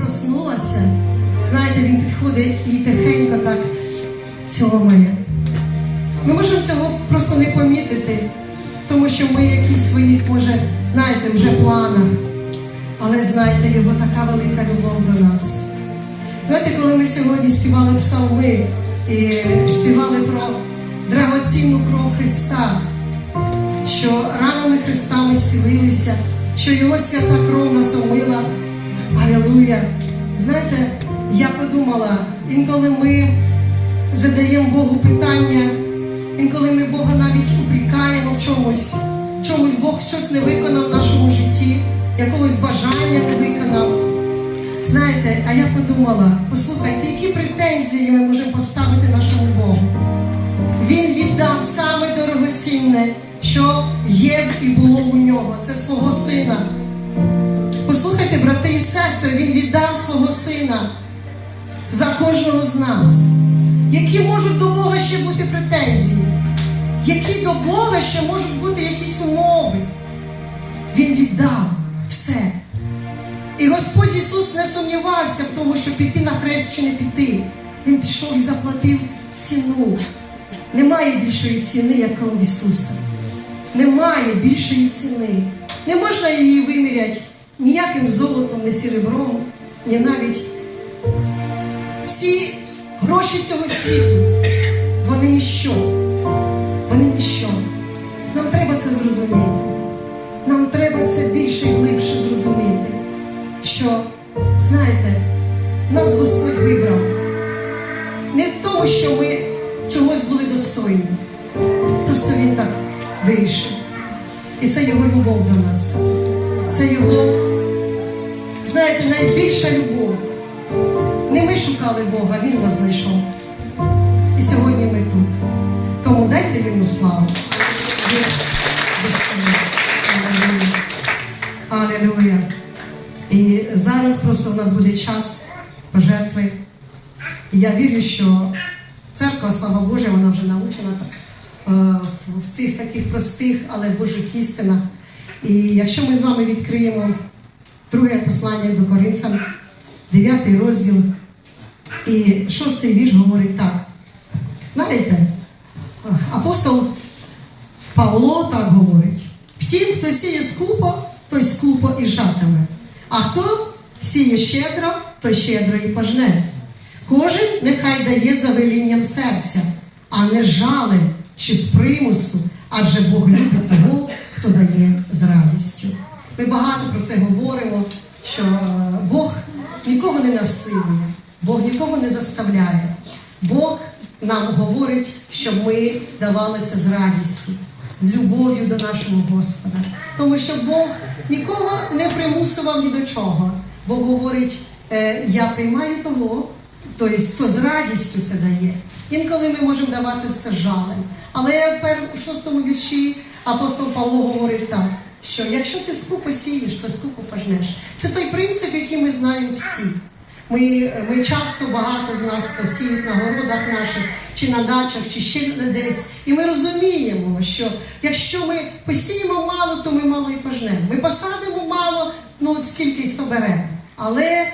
проснулася, знаєте, він підходить і тихенько так цьомає. Ми можемо цього просто не помітити, тому що ми якісь своїх, може, знаєте, вже планах. Але знаєте, його така велика любов до нас. Знаєте, коли ми сьогодні співали псалми і співали про драгоцінну кров Христа, що ранами Христа ми зцілилися, що Його свята кров нас омила. Алілуя! Знаєте, я подумала, інколи ми задаємо Богу питання, інколи ми Бога навіть упрікаємо в чомусь, чомусь Бог щось не виконав в нашому житті, якогось бажання не виконав. Знаєте, а я подумала, послухайте, які претензії ми можемо поставити нашому Богу? Він віддав саме дорогоцінне, що є і було у нього. Це свого сина. Сина за кожного з нас. Які можуть до Бога ще бути претензії? Які до Бога ще можуть бути якісь умови? Він віддав все. І Господь Ісус не сумнівався в тому, що піти на хрест чи не піти. Він пішов і заплатив ціну. Немає більшої ціни, як кров Ісуса. Немає більшої ціни. Не можна її виміряти ніяким золотом, ні серебром, ні навіть всі гроші цього світу. Вони ніщо. Вони ніщо. Нам треба це зрозуміти. Нам треба це більше і глибше зрозуміти, що, знаєте, нас Господь вибрав не в тому, що ми чогось були достойні. Просто Він так вирішив. І це Його любов до нас. Це Його, найбільша любов. Не ми шукали Бога, Він нас знайшов. І сьогодні ми тут. Тому дайте йому славу. Алілуя. І зараз просто в нас буде час пожертви. І я вірю, що церква, слава Божа, вона вже научена е, в цих таких простих, але Божих істинах. І якщо ми з вами відкриємо друге послання до Коринфян, 9 розділ, і шостий вірш говорить так. Знаєте, апостол Павло так говорить: втім, хто сіє скупо, той скупо і жатиме. А хто сіє щедро, той щедро і пожне. Кожен нехай дає за велінням серця, а не жалем чи з примусу, адже Бог любить того, хто дає з радістю. Ми багато про це говоримо, що е, Бог нікого не насилує, Бог нікого не заставляє. Бог нам говорить, щоб ми давали це з радістю, з любов'ю до нашого Господа. Тому що Бог нікого не примусував ні до чого. Бог говорить, е, я приймаю того, тобто хто з радістю це дає. Інколи ми можемо давати це жалем. Але в шостому вірші апостол Павло говорить так, що якщо ти скупо сієш, то скупо пожнеш. Це той принцип, який ми знаємо всі. Ми, ми часто багато з нас хто сіють на городах наших, чи на дачах, чи ще десь. І ми розуміємо, що якщо ми посіємо мало, то ми мало і пожнемо. Ми посадимо мало, ну от скільки й соберемо. Але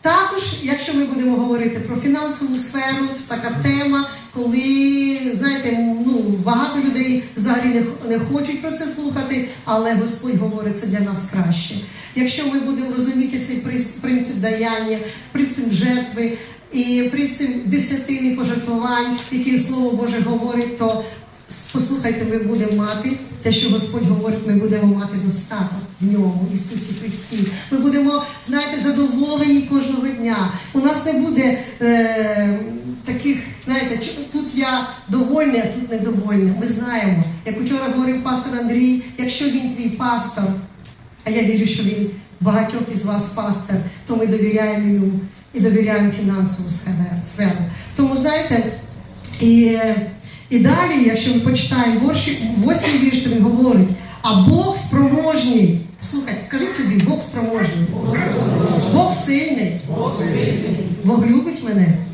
також, якщо ми будемо говорити про фінансову сферу, це така тема, коли знаєте, ну багато людей взагалі не, не хочуть про це слухати, але Господь говорить це для нас краще. Якщо ми будемо розуміти цей принцип даяння, принцип жертви і принцип десятини пожертвувань, який Слово Боже говорить, то послухайте, ми будемо мати те, що Господь говорить, ми будемо мати достаток в ньому, Ісусі Христі. Ми будемо, знаєте, задоволені кожного дня. У нас не буде е, знаєте, тут я довольний, а тут недовольний. Ми знаємо, як вчора говорив пастор Андрій, якщо він твій пастор, а я вірю, що він багатьох із вас пастор, то ми довіряємо йому і довіряємо фінансову сферу-. Тому знаєте, і, і далі, якщо ми почитаємо восьмий вірш, то він говорить, а Бог спроможний. Слухайте, скажи собі, Бог спроможний. Бог сильний. Бог любить мене.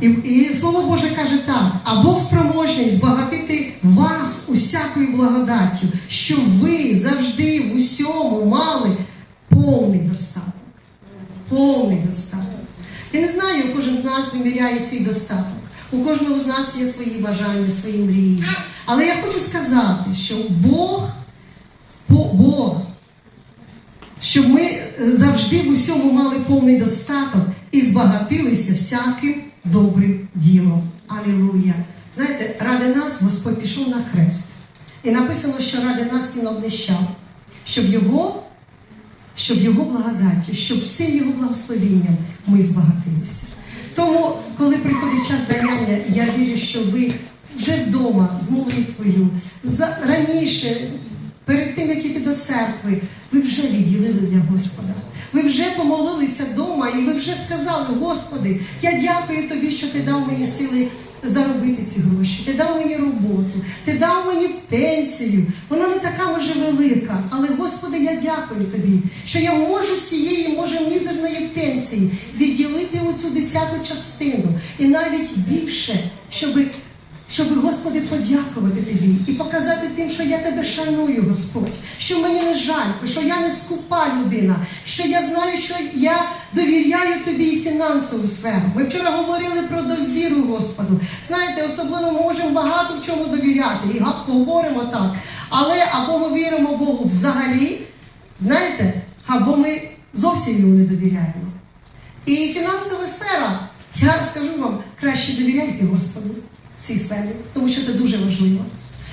І, і Слово Боже каже так, а Бог спроможний збагатити вас усякою благодаттю, щоб ви завжди в усьому мали повний достаток. повний достаток. Я не знаю, кожен з нас виміряє свій достаток. У кожного з нас є свої бажання, свої мрії. Але я хочу сказати, що Бог, Бо- Бог, щоб ми завжди в усьому мали повний достаток і збагатилися всяким добрим ділом. Алілуя! Знаєте, ради нас Господь пішов на хрест. І написано, що ради нас Він обнищав, щоб його, щоб його благодаттю, щоб всім його благословінням ми збагатилися. Тому, коли приходить час даяння, я вірю, що ви вже вдома з молитвою, раніше, перед тим, як іти до церкви, ви вже відділили для Господа. Ви вже помолилися вдома і ви вже сказали, Господи, я дякую тобі, що ти дав мені сили заробити ці гроші. Ти дав мені роботу, ти дав мені пенсію. Вона не така може велика, але Господи, я дякую тобі, що я можу з цієї, може, мізерної пенсії відділити оцю десяту частину і навіть більше, щоби щоб, Господи, подякувати Тобі і показати тим, що я тебе шаную, Господь, що мені не жалько, що я не скупа людина, що я знаю, що я довіряю Тобі і фінансову сферу. Ми вчора говорили про довіру Господу. Знаєте, особливо ми можемо багато в чому довіряти і говоримо так. Але або ми віримо Богу взагалі, знаєте, або ми зовсім йому не довіряємо. І фінансова сфера, я скажу вам, краще довіряйте Господу цій сфері, тому що це дуже важливо.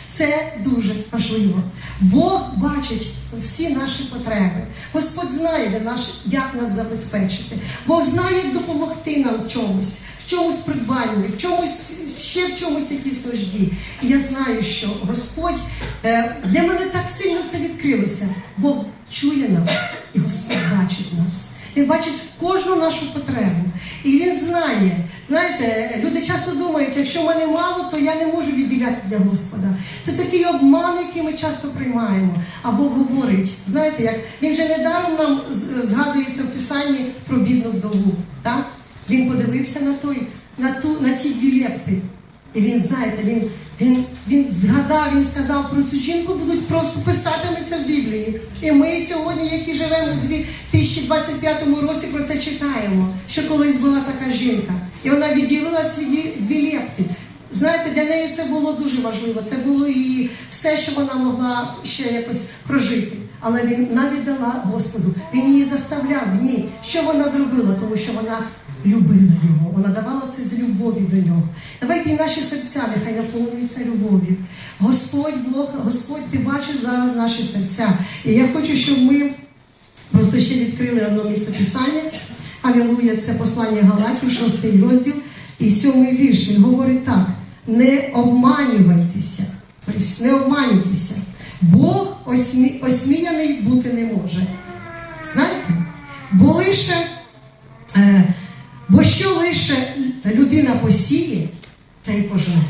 Це дуже важливо. Бог бачить всі наші потреби. Господь знає, де наш, як нас забезпечити. Бог знає, як допомогти нам в чомусь, в чомусь придбанні, в чомусь ще в чомусь якісь нужді. І я знаю, що Господь е, для мене так сильно це відкрилося. Бог чує нас, і Господь бачить нас. Він бачить кожну нашу потребу. І він знає. Знаєте, люди часто думають, якщо в мене мало, то я не можу відділяти для Господа. Це такий обман, який ми часто приймаємо. А Бог говорить, знаєте, як він же недаром нам згадується в Писанні про бідну вдову. Так? Він подивився на той, на ту, на ті дві лепти. І він, знаєте, він, він, він згадав, він сказав, про цю жінку будуть просто писатиметься в Біблії. І ми сьогодні, які живемо у 2025 році, про це читаємо, що колись була така жінка. І вона відділила ці дві, лепти. Знаєте, для неї це було дуже важливо. Це було і все, що вона могла ще якось прожити. Але він навіть дала Господу. Він її заставляв. Ні. Що вона зробила? Тому що вона любила його. Вона давала це з любов'ю до нього. Давайте і наші серця нехай наповнюються любов'ю. Господь Бог, Господь, ти бачиш зараз наші серця. І я хочу, щоб ми просто ще відкрили одне місце писання. Алілуя, це послання Галатів, шостий розділ і сьомий вірш. Він говорить так: не обманювайтеся, тобто не обманюйтеся. Бог осмі... осміяний бути не може. Знаєте? Бо лише, е, бо що лише людина посіє, та й пожне.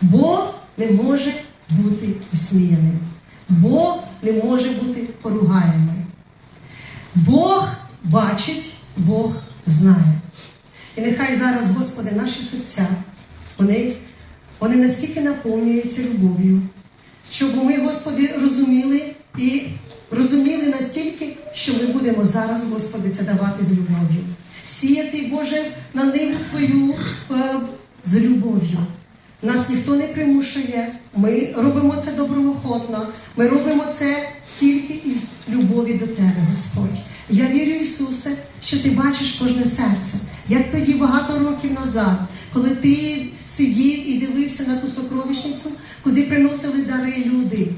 Бог не може бути осміяним. Бог не може бути поругаємий. Бог бачить, Бог знає. І нехай зараз, Господи, наші серця, вони, вони наскільки наповнюються любов'ю, щоб ми, Господи, розуміли і розуміли настільки, що ми будемо зараз, Господи, це давати з любов'ю. Сіяти, Боже, на ниву Твою е, з любов'ю. Нас ніхто не примушує. Ми робимо це доброохотно. Ми робимо це тільки із любові до Тебе, Господь. Я вірю, Ісусе, що Ти бачиш кожне серце. Як тоді багато років назад, коли ти сидів і дивився на ту сокровищницю, куди приносили дари люди.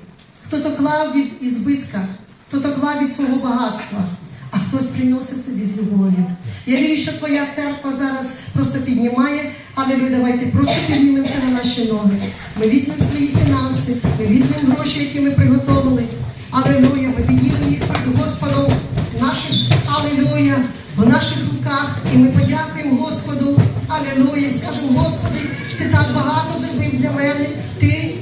Хто-то клав від ізбитка, хто-то клав від свого багатства, а хтось приносив тобі з любов'ю. Я вірю, що твоя церква зараз просто піднімає. Алілуя, давайте просто піднімемося на наші ноги. Ми візьмемо свої фінанси, ми візьмемо гроші, які ми приготовили. Алілуя, ми піднімемо їх перед Господом наших, алілуя, в наших руках. І ми подякуємо Господу. Алілуя, скажемо, Господи, ти так багато зробив для мене. Ти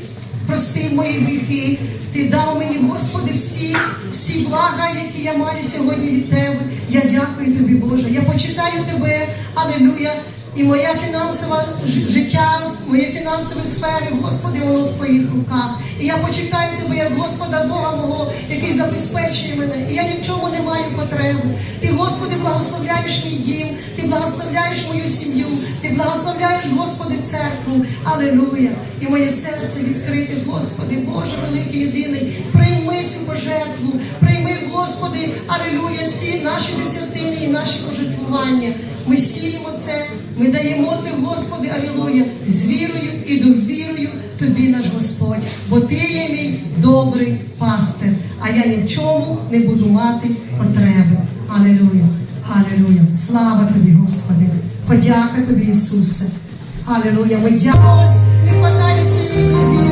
простив мої гріхи. Ти дав мені, Господи, всі, всі блага, які я маю сьогодні від Тебе. Я дякую Тобі, Боже. Я почитаю Тебе, алілуя, І моя фінансова життя, моє фінансові сфери, Господи, воно в Твоїх руках. І я почитаю Тебе як Господа Бога мого, який забезпечує мене. І я ні в чому не маю потреби. Ти, Господи, благословляєш мій дім, Ти благословляєш мою сім'ю, Ти благословляєш, Господи, церкву. Алелуя. І моє серце відкрите, Господи, Боже великий єдиний. Прийми цю пожертву, прийми, Господи, алелуя, ці наші десятини і наші пожертвування. Ми сіємо це, ми даємо це, Господи, алілуя, з вірою і довірою Тобі, наш Господь, бо Ти є мій добрий пастир, а я ні в чому не буду мати потреби. Алілуя, алілуя. Слава Тобі, Господи. Подяка Тобі, Ісусе. Алілуя. Ми дякуємо, не хватає цієї довіри.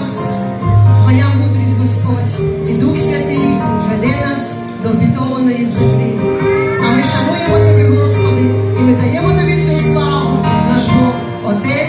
нас. Твоя мудрість, Господь, і Дух Святий веде нас до обітованої землі. А ми шануємо Тебе, Господи, і ми даємо Тобі всю славу, наш Бог, Отець.